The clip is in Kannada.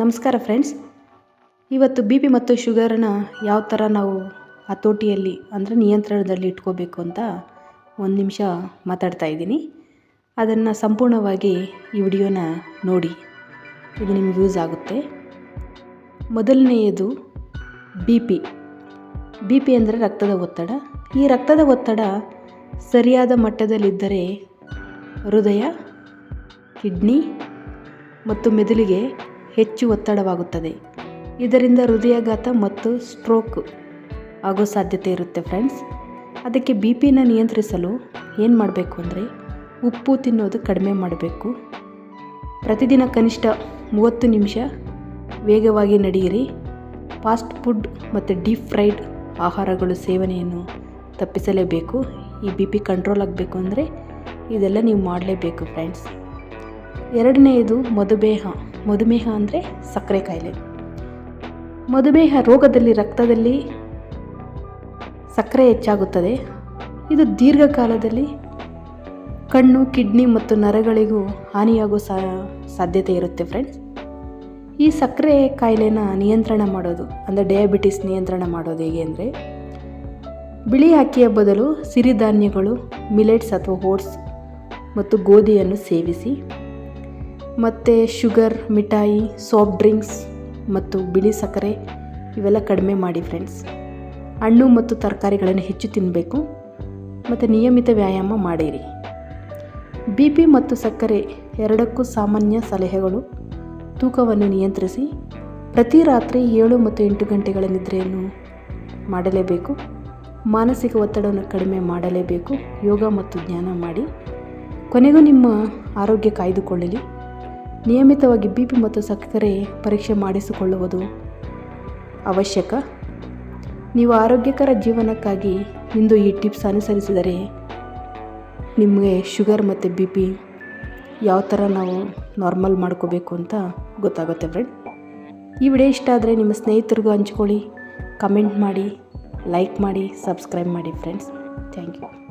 ನಮಸ್ಕಾರ ಫ್ರೆಂಡ್ಸ್ ಇವತ್ತು ಬಿ ಪಿ ಮತ್ತು ಶುಗರನ್ನು ಯಾವ ಥರ ನಾವು ಹತೋಟಿಯಲ್ಲಿ ಅಂದರೆ ನಿಯಂತ್ರಣದಲ್ಲಿ ಇಟ್ಕೋಬೇಕು ಅಂತ ಒಂದು ನಿಮಿಷ ಮಾತಾಡ್ತಾ ಇದ್ದೀನಿ. ಅದನ್ನು ಸಂಪೂರ್ಣವಾಗಿ ಈ ವಿಡಿಯೋನ ನೋಡಿ. ಇದು ನಿಮ್ಗೆ ಯೂಸ್ ಆಗುತ್ತೆ. ಮೊದಲನೆಯದು ಬಿ ಪಿ ಬಿ ಪಿ ಅಂದರೆ ರಕ್ತದ ಒತ್ತಡ. ಈ ರಕ್ತದ ಒತ್ತಡ ಸರಿಯಾದ ಮಟ್ಟದಲ್ಲಿದ್ದರೆ ಹೃದಯ ಕಿಡ್ನಿ ಮತ್ತು ಮೆದುಳಿಗೆ ಹೆಚ್ಚು ಒತ್ತಡವಾಗುತ್ತದೆ. ಇದರಿಂದ ಹೃದಯಾಘಾತ ಮತ್ತು ಸ್ಟ್ರೋಕ್ ಆಗೋ ಸಾಧ್ಯತೆ ಇರುತ್ತೆ ಫ್ರೆಂಡ್ಸ್. ಅದಕ್ಕೆ ಬಿ ಪಿನ ನಿಯಂತ್ರಿಸಲು ಏನು ಮಾಡಬೇಕು ಅಂದರೆ ಉಪ್ಪು ತಿನ್ನೋದು ಕಡಿಮೆ ಮಾಡಬೇಕು. ಪ್ರತಿದಿನ ಕನಿಷ್ಠ ಮೂವತ್ತು ನಿಮಿಷ ವೇಗವಾಗಿ ನಡೆಯಿರಿ. ಫಾಸ್ಟ್ ಫುಡ್ ಮತ್ತು ಡೀಪ್ ಫ್ರೈಡ್ ಆಹಾರಗಳು ಸೇವನೆಯನ್ನು ತಪ್ಪಿಸಲೇಬೇಕು. ಈ ಬಿ ಪಿ ಕಂಟ್ರೋಲ್ ಆಗಬೇಕು ಅಂದರೆ ಇದೆಲ್ಲ ನೀವು ಮಾಡಲೇಬೇಕು ಫ್ರೆಂಡ್ಸ್. ಎರಡನೆಯದು ಮಧುಮೇಹ. ಮಧುಮೇಹ ಅಂದರೆ ಸಕ್ಕರೆ ಕಾಯಿಲೆ. ಮಧುಮೇಹ ರೋಗದಲ್ಲಿ, ರಕ್ತದಲ್ಲಿ ಸಕ್ಕರೆ ಹೆಚ್ಚಾಗುತ್ತದೆ. ಇದು ದೀರ್ಘಕಾಲದಲ್ಲಿ ಕಣ್ಣು, ಕಿಡ್ನಿ ಮತ್ತು ನರಗಳಿಗೂ ಹಾನಿಯಾಗೋ ಸಾಧ್ಯತೆ ಇರುತ್ತೆ ಫ್ರೆಂಡ್ಸ್ ಈ ಸಕ್ಕರೆ ಕಾಯಿಲೆನ ನಿಯಂತ್ರಣ ಮಾಡೋದು, ಅಂದರೆ ಡಯಾಬಿಟಿಸ್ ನಿಯಂತ್ರಣ ಮಾಡೋದು ಹೇಗೆ ಅಂದರೆ, ಬಿಳಿ ಅಕ್ಕಿಯ ಬದಲು ಸಿರಿಧಾನ್ಯಗಳು ಮಿಲೆಟ್ಸ್ ಅಥವಾ ಓಟ್ಸ್ ಮತ್ತು ಗೋಧಿಯನ್ನು ಸೇವಿಸಿ. ಮತ್ತು ಶುಗರ್, ಮಿಠಾಯಿ ಸಾಫ್ಟ್ ಡ್ರಿಂಕ್ಸ್ ಮತ್ತು ಬಿಳಿ ಸಕ್ಕರೆ ಇವೆಲ್ಲ ಕಡಿಮೆ ಮಾಡಿ ಫ್ರೆಂಡ್ಸ್ ಹಣ್ಣು ಮತ್ತು ತರಕಾರಿಗಳನ್ನು ಹೆಚ್ಚು ತಿನ್ನಬೇಕು ಮತ್ತು ನಿಯಮಿತ ವ್ಯಾಯಾಮ ಮಾಡಿರಿ. ಬಿ ಪಿ ಮತ್ತು ಸಕ್ಕರೆ ಎರಡಕ್ಕೂ ಸಾಮಾನ್ಯ ಸಲಹೆಗಳು. ತೂಕವನ್ನು ನಿಯಂತ್ರಿಸಿ. ಪ್ರತಿ ರಾತ್ರಿ ಏಳು ಮತ್ತು ಎಂಟು ಗಂಟೆಗಳ ನಿದ್ರೆಯನ್ನು ಮಾಡಲೇಬೇಕು. ಮಾನಸಿಕ ಒತ್ತಡವನ್ನು ಕಡಿಮೆ ಮಾಡಲೇಬೇಕು. ಯೋಗ ಮತ್ತು ಧ್ಯಾನ ಮಾಡಿ. ಕೊನೆಗೂ ನಿಮ್ಮ ಆರೋಗ್ಯ ಕಾಯ್ದುಕೊಳ್ಳಲಿ ನಿಯಮಿತವಾಗಿ ಬಿ ಪಿ ಮತ್ತು ಸಕ್ಕರೆ ಪರೀಕ್ಷೆ ಮಾಡಿಸಿಕೊಳ್ಳುವುದು ಅವಶ್ಯಕ. ನೀವು ಆರೋಗ್ಯಕರ ಜೀವನಕ್ಕಾಗಿ ಇಂದು ಈ ಟಿಪ್ಸ್ ಅನುಸರಿಸಿದರೆ ನಿಮಗೆ ಶುಗರ್ ಮತ್ತು ಬಿ ಪಿ ಯಾವ ಥರ ನಾವು ನಾರ್ಮಲ್ ಮಾಡ್ಕೋಬೇಕು ಅಂತ ಗೊತ್ತಾಗುತ್ತೆ ಫ್ರೆಂಡ್. ಈ ವಿಡಿಯೋ ಇಷ್ಟ ಆದರೆ ನಿಮ್ಮ ಸ್ನೇಹಿತರಿಗೂ ಹಂಚ್ಕೊಳ್ಳಿ, ಕಮೆಂಟ್ ಮಾಡಿ, ಲೈಕ್ ಮಾಡಿ, ಸಬ್ಸ್ಕ್ರೈಬ್ ಮಾಡಿ ಫ್ರೆಂಡ್ಸ್. Thank you.